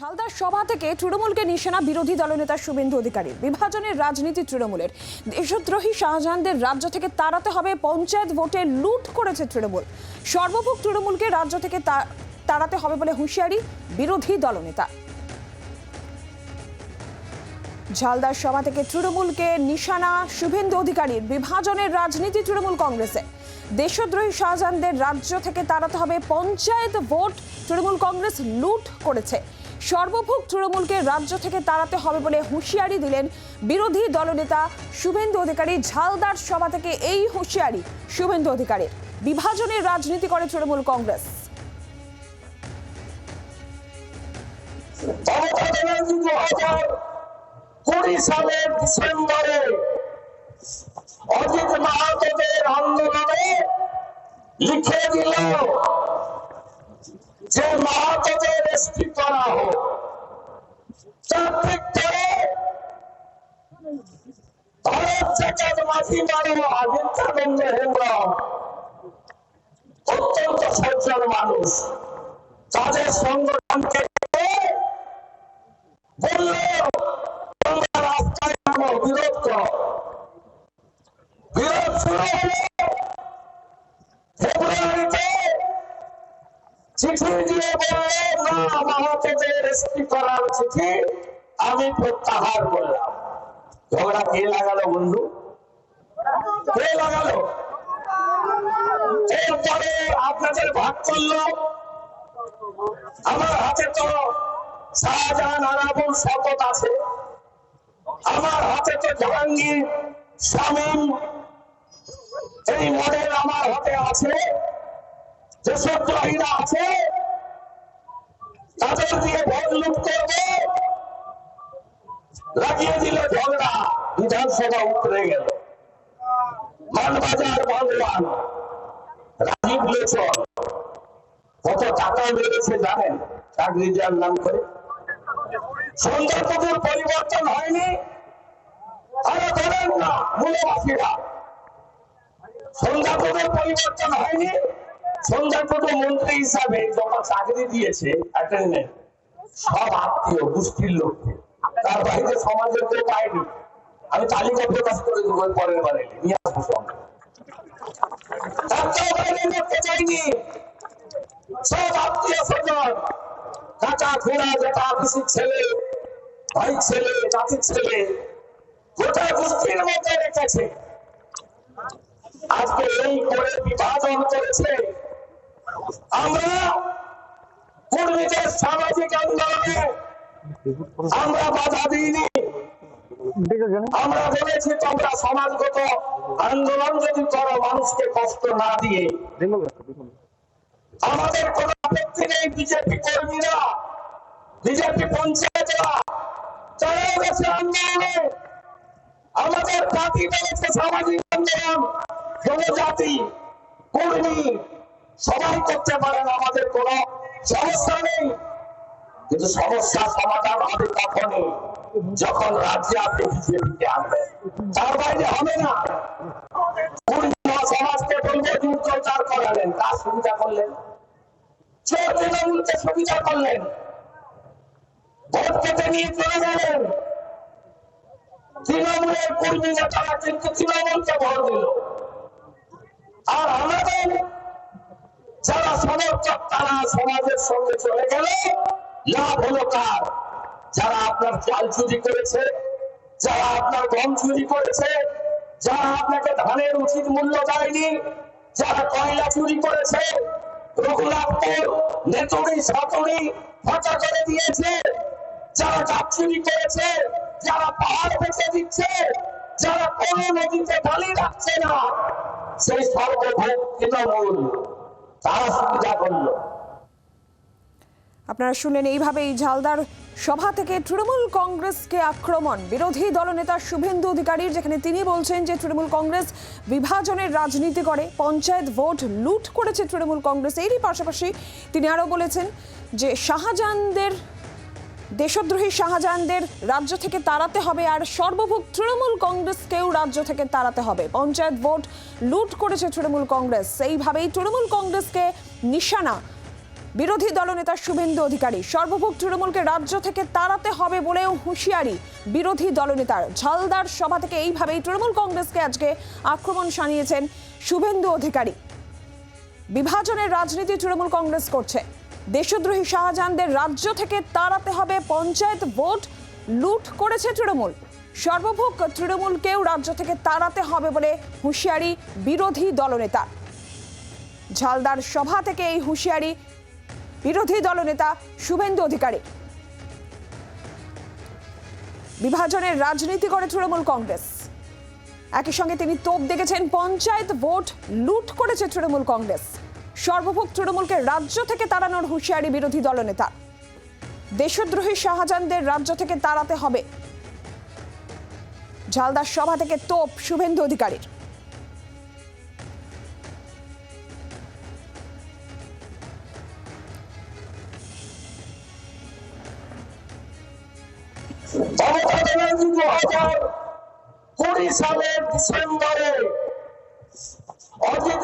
ঝালদার সভা থেকে তৃণমূলকে নিশানা বিরোধী দলনেতা শুভেন্দু অধিকারী। বিভাজনের রাজনীতি তৃণমূলের। দেশদ্রোহী শাহজাহানদের রাজ্য থেকে তাড়াতে হবে, পঞ্চায়েত ভোটে লুট করেছে তৃণমূল। সর্বভোগ তৃণমূলকে রাজ্য থেকে তাড়াতে হবে বলে হুঁশিয়ারি বিরোধী দলনেতা। ঝালদার সভা থেকে তৃণমূলকে নিশানা শুভেন্দু অধিকারীর। বিভাজনের রাজনীতি তৃণমূল কংগ্রেসে দেশদ্রোহী শাহজাহানদের রাজ্য থেকে তাড়াতে হবে, পঞ্চায়েত ভোট তৃণমূল কংগ্রেস লুট করেছে। সর্বভোগ তৃণমূলকে রাজ্য থেকে তাড়াতে হবে বলে হুঁশিয়ারি দিলেন বিরোধী দলনেতা শুভেন্দু অধিকারী। ঝালদার সভা থেকে এই হুঁশিয়ারি শুভেন্দু অধিকারীর বিভাজনের রাজনীতি করে তৃণমূল কংগ্রেস। অজিত মাহাতোদের আন্দোলনে লিখে দিল যে মাহাতোদের এসপি করা হোক তার ঠিক করে ভারত জাকাত মাঝি মারো আজিম কানুন মেহেন্দ্র অত্যন্ত সজ্জন মানুষ বিরোধ শুরু হলো চিঠি দিয়ে বলল না মাহাতোদের এসপি করার চিঠি আমি প্রত্যাহার করলাম। ঝগড়া কে লাগালো বন্ধু? কে লাগালো? এরপরে আপনাদের ভাগ করল। আমার হাতে তো শাহজাহান আরাবুল শপথ আছে। আমার হাতে তো জাহাঙ্গীর শামীম, এই মডেল আমার হাতে আছে। দেশদ্রোহীরা আছে, তাদের দিয়ে ভোট লুট করবে। লাগিয়ে দিল ঝগড়া, বিধানসভা উতরে গেল। মানবাজার বাংলান রাজীব লোচন, কত টাকা মেরেছে জানেন? চাকরি দেওয়ার নাম করে। সন্ধ্যাপুকুর পরিবর্তন হয়নি। আরে ধরেন না, মূলবাসীরা। সন্ধ্যাপুকুর পরিবর্তন হয়নি। সন্ধ্যাপুকুর মন্ত্রী হিসাবে যত চাকরি দিয়েছে সব আত্মীয়, গোষ্ঠীর লোককে। তার বাইরে সমাজের কেউ পায়নি। আমি তালিকা প্রকাশ করে দেবো পরের বারে ছেলে ছেলে ছেলে রেখেছে। আজকে এই করে বিভাজন করেছে। আমরা কর্মীদের সামাজিক আন্দোলনে আমরা বাধা দিইনি। আমরা বলেছি, তোমরা সমাজগত আন্দোলন যদি করো, মানুষকে কষ্ট না দিয়ে। আমাদের কোন আপত্তি নেই, বিজেপি কর্মীরা, বিজেপি পঞ্চায়েতরা আন্দোলনে। আমাদের পার্টি বলেছে সামাজিক আন্দোলন, জনজাতি, কর্মী সবাই করতে পারেন আমাদের কোনো সমস্যা নেই। কিন্তু সমস্যা সমাধান হবে তখনই, যখন রাজ্যে আপনি বিজেপিকে আনবেন। তার বাইরে হবে না। তৃণমূলের কর্মী নেতারা কিন্তু তৃণমূলকে ভোট দিল। আর আমাদের যারা সমর্থক তারা সমাজের সঙ্গে চলে গেল লাভ হলো কার? যারা আপনার চাল চুরি করেছে, যারা আপনার গম চুরি করেছে, যারা আপনাকে ধানের উচিত মূল্য দেয়নি, যারা কয়লা চুরি করেছে, রঘুনাথপুর নেতুড়ি সাতুড়ি ফাঁকা করে দিয়েছে, যারা গাছ চুরি করেছে, যারা পাহাড় বেঁচে দিচ্ছে, যারা কোনো নদীতে ঢালি রাখছে না, সেই সর্বভোগ তৃণমূল আপনারা শুনলেন এইভাবে এই ঝালদার সভা থেকে তৃণমূল কংগ্রেসকে আক্রমণ। বিরোধী দলনেতা শুভেন্দু অধিকারীর, যেখানে তিনি বলছেন যে তৃণমূল কংগ্রেস বিভাজনের রাজনীতি করে, পঞ্চায়েত ভোট লুট করেছে তৃণমূল কংগ্রেস। এরই পাশাপাশি তিনি আরও বলেছেন যে শাহজাহানদের দেশদ্রোহী শাহজাহানদের রাজ্য থেকে তাড়াতে হবে আর সর্বভোগ তৃণমূল কংগ্রেসকেও রাজ্য থেকে তাড়াতে হবে। পঞ্চায়েত ভোট লুট করেছে তৃণমূল কংগ্রেস। এইভাবেই তৃণমূল কংগ্রেসকে নিশানা বিরোধী দলনেতা শুভেন্দু অধিকারী। সর্বভোগ তৃণমূলকে রাজ্য থেকে তাড়াতে হবে বলেও হুঁশিয়ারি বিরোধী দলনেতার। ঝালদার সভা থেকে এইভাবেই তৃণমূল কংগ্রেসকে আজকে আক্রমণ সানিয়েছেন শুভেন্দু অধিকারী। বিভাজনের রাজনীতি তৃণমূল কংগ্রেস করছে। দেশদ্রোহী শাহজাহানদের রাজ্য থেকে তাড়াতে হবে পঞ্চায়েত ভোট। লুট করেছে তৃণমূল। সর্বভোগ তৃণমূলকেও রাজ্য থেকে তাড়াতে হবে বলে হুঁশিয়ারি বিরোধী দলনেতা। ঝালদার সভা থেকে এই হুঁশিয়ারি বিরোধী দলনেতা শুভেন্দু অধিকারী। বিভাজনের রাজনীতি করে তৃণমূল কংগ্রেস। একই সঙ্গে তিনি তোপ দেখেছেন, পঞ্চায়েত ভোট লুট করেছে তৃণমূল কংগ্রেস। সর্বভোগ তৃণমূলকে রাজ্য থেকে তাড়ানোর হুঁশিয়ারি বিরোধী দলনেতা। দেশদ্রোহী শাহজাহানদের রাজ্য থেকে তাড়াতে হবে। ঝালদার সভা থেকে তোপ শুভেন্দু অধিকারীর। কুড়ি সালের ডিসেম্বরে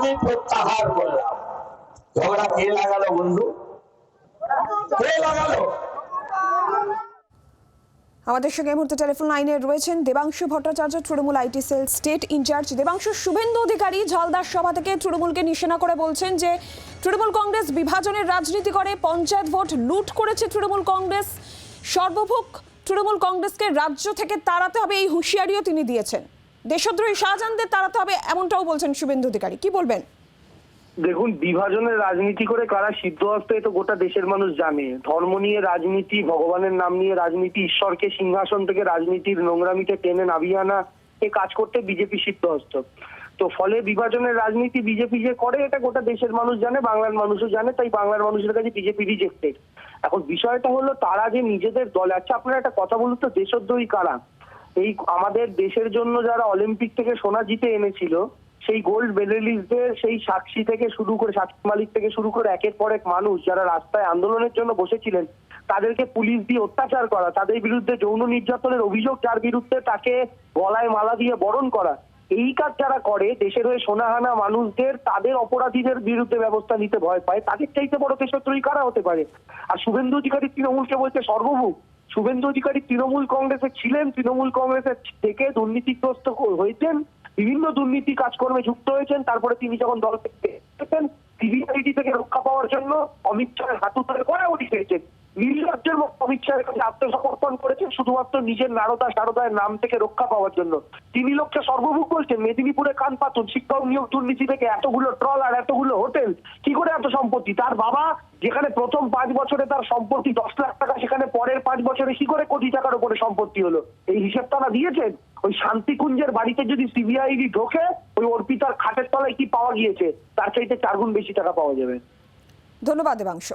আমি প্রত্যাহার করলাম। ঝগড়া কে লাগালো বন্ধু? কে লাগালো? আমাদের সঙ্গে মুহূর্তে টেলিফোন লাইনে রয়েছেন Debangshu Bhattacharya, Trinamool IT cell state incharge. Debangshu, Suvendu Adhikari ঝালদার সভা থেকে তৃণমূলকে নিশানা করে বলছেন যে, তৃণমূল কংগ্রেস বিভাজনের রাজনীতি করে পঞ্চায়েত ভোট লুট করেছে তৃণমূল কংগ্রেস। সর্বভোগ তৃণমূল কংগ্রেসকে রাজ্য থেকে তাড়াতে হবে এই হুঁশিয়ারিও তিনি দিয়েছেন। দেশদ্রোহী শাহজাহানদের তাড়াতে হবে এমনটাও বলছেন শুভেন্দু অধিকারী। কি বলবেন? দেখুন, বিভাজনের রাজনীতি করে কারা সিদ্ধহস্ত এ তো গোটা দেশের মানুষ জানে। ধর্ম নিয়ে রাজনীতি, ভগবানের নাম নিয়ে রাজনীতি, ঈশ্বরকে সিংহাসন থেকে রাজনীতির নোংরামিতে টেনে নামিয়ে আনা, এ কাজ করতে বিজেপি সিদ্ধহস্ত তো ফলে বিভাজনের রাজনীতি বিজেপি যে করে, এটা গোটা দেশের মানুষ জানে, বাংলার মানুষও জানে, তাই বাংলার মানুষের কাছে বিজেপি রিজেক্টেড এখন বিষয়টা হলো, তারা যে নিজেদের দলে আচ্ছা আপনারা একটা কথা বলুন তো, দেশদ্রোহী কারা? এই আমাদের দেশের জন্য যারা অলিম্পিক থেকে সোনা জিতে এনেছিল, সেই গোল্ড মেডেলিস্টদের সেই সাক্ষী থেকে শুরু করে, সাক্ষী মালিক থেকে শুরু করে একের পর এক মানুষ যারা রাস্তায় আন্দোলনের জন্য বসেছিলেন, তাদেরকে পুলিশ দিয়ে অত্যাচার করা, তাদের বিরুদ্ধে যৌন নির্যাতনের অভিযোগ, যার বিরুদ্ধে তাকে গলায় মালা দিয়ে বরণ করা, এই কাজ যারা করে, দেশের হয়ে সোনাহানা মানুষদের, তাদের অপরাধীদের বিরুদ্ধে ব্যবস্থা নিতে ভয় পায়, তাদের চাইতে বড় দেশদ্রোহী কারা হতে পারে? আর শুভেন্দু অধিকারী তৃণমূলকে বলছে সর্বভূক শুভেন্দু অধিকারী তৃণমূল কংগ্রেসে ছিলেন, তৃণমূল কংগ্রেসের থেকে দুর্নীতিগ্রস্ত হয়েছেন, বিভিন্ন দুর্নীতি কাজকর্মে যুক্ত হয়েছেন, তারপরে তিনি যখন দল থেকে সিবিআইডি থেকে রক্ষা পাওয়ার জন্য অমিত শাহের হাত উত্তরে করে উঠি নির্লজ্জের মতো অমিত শাহের কাছে আত্মসমর্পণ করেছেন শুধুমাত্র নিজের নারদা সারদায়ের নাম থেকে রক্ষা পাওয়ার জন্য। তিনি লোককে সর্বভূক বলছেন, মেদিনীপুরে কান পাতুন শিক্ষা ও নিয়োগ দুর্নীতি থেকে এতগুলো ট্রল আর এতগুলো হোটেল, কি করে এত সম্পত্তি? তার বাবা, যেখানে প্রথম পাঁচ বছরে তার সম্পত্তি দশ লাখ টাকা, সেখানে পরের পাঁচ বছরে কি করে কোটি টাকার উপরে সম্পত্তি হলো? এই হিসেব তারা দিয়েছেন? ওই শান্তিকুঞ্জের বাড়িতে যদি সিবিআইডি ঢোকে, ওই অর্পিতার খাটের তলায় কি পাওয়া গিয়েছে? তার চাইতে চারগুণ বেশি টাকা পাওয়া যাবে। ধন্যবাদ, দেবাংশু।